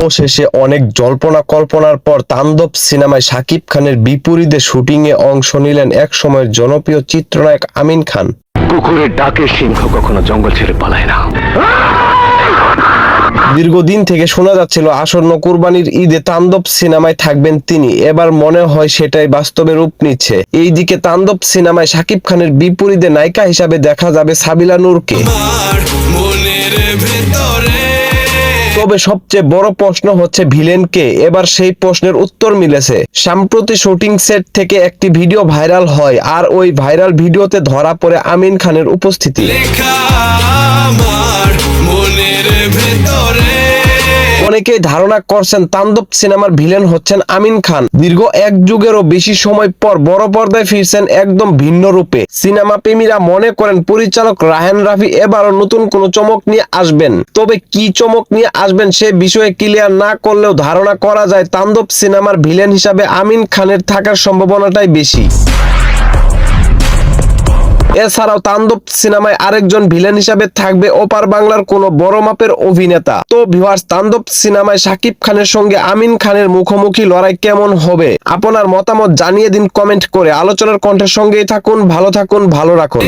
অবশেষে অনেক জল্পনা কল্পনার পর তাণ্ডব সিনেমায় শাকিব খানের বিপরীতে শুটিংয়ে অংশ নিলেন এক সময়ের জনপ্রিয় চিত্রনায়ক আমিন খান। কুকুরের ডাকে সিংহ কখনো জঙ্গল ছেড়ে পালায় না। দীর্ঘদিন থেকে শোনা যাচ্ছিল আসন্ন কুরবানির ঈদে তান্দব সিনেমায় থাকবেন তিনি। এবার মনে হয় সেটাই বাস্তবে রূপ নিচ্ছে। এইদিকে তান্দব সিনেমায় শাকিব খানের বিপরীতে নায়িকা হিসাবে দেখা যাবে সাবিলা নূরকে। তবে সবচেয়ে বড় প্রশ্ন হচ্ছে ভিলেনকে এবার সেই প্রশ্নের উত্তর মিলেছে। সাম্প্রতি শুটিং সেট থেকে একটি ভিডিও ভাইরাল হয়, আর ওই ভাইরাল ভিডিওতে ধরা পড়ে আমিন খানের উপস্থিতি। অনেকেই ধারণা করছেন তান্দব সিনেমার ভিলেন হচ্ছেন আমিন খান। দীর্ঘ এক যুগেরও বেশি সময় পর বড় পর্দায় ফিরছেন একদম ভিন্ন রূপে। সিনেমা প্রেমীরা মনে করেন পরিচালক রাহেন রাফি এবারও নতুন কোনো চমক নিয়ে আসবেন। তবে কি চমক নিয়ে আসবেন সে বিষয়ে ক্লিয়ার না করলেও ধারণা করা যায় তান্দব সিনেমার ভিলেন হিসাবে আমিন খানের থাকার সম্ভাবনাটাই বেশি। এছাড়াও তান্দব সিনেমায় আরেকজন ভিলেন হিসাবে থাকবে ওপার বাংলার কোন বড় মাপের অভিনেতা। তো ভিউয়ার্স তান্দব সিনেমায় সাকিব খানের সঙ্গে আমিন খানের মুখোমুখি লড়াই কেমন হবে? আপনার মতামত জানিয়ে দিন কমেন্ট করে। আলোচনার কণ্ঠের সঙ্গেই থাকুন, ভালো থাকুন, ভালো রাখুন।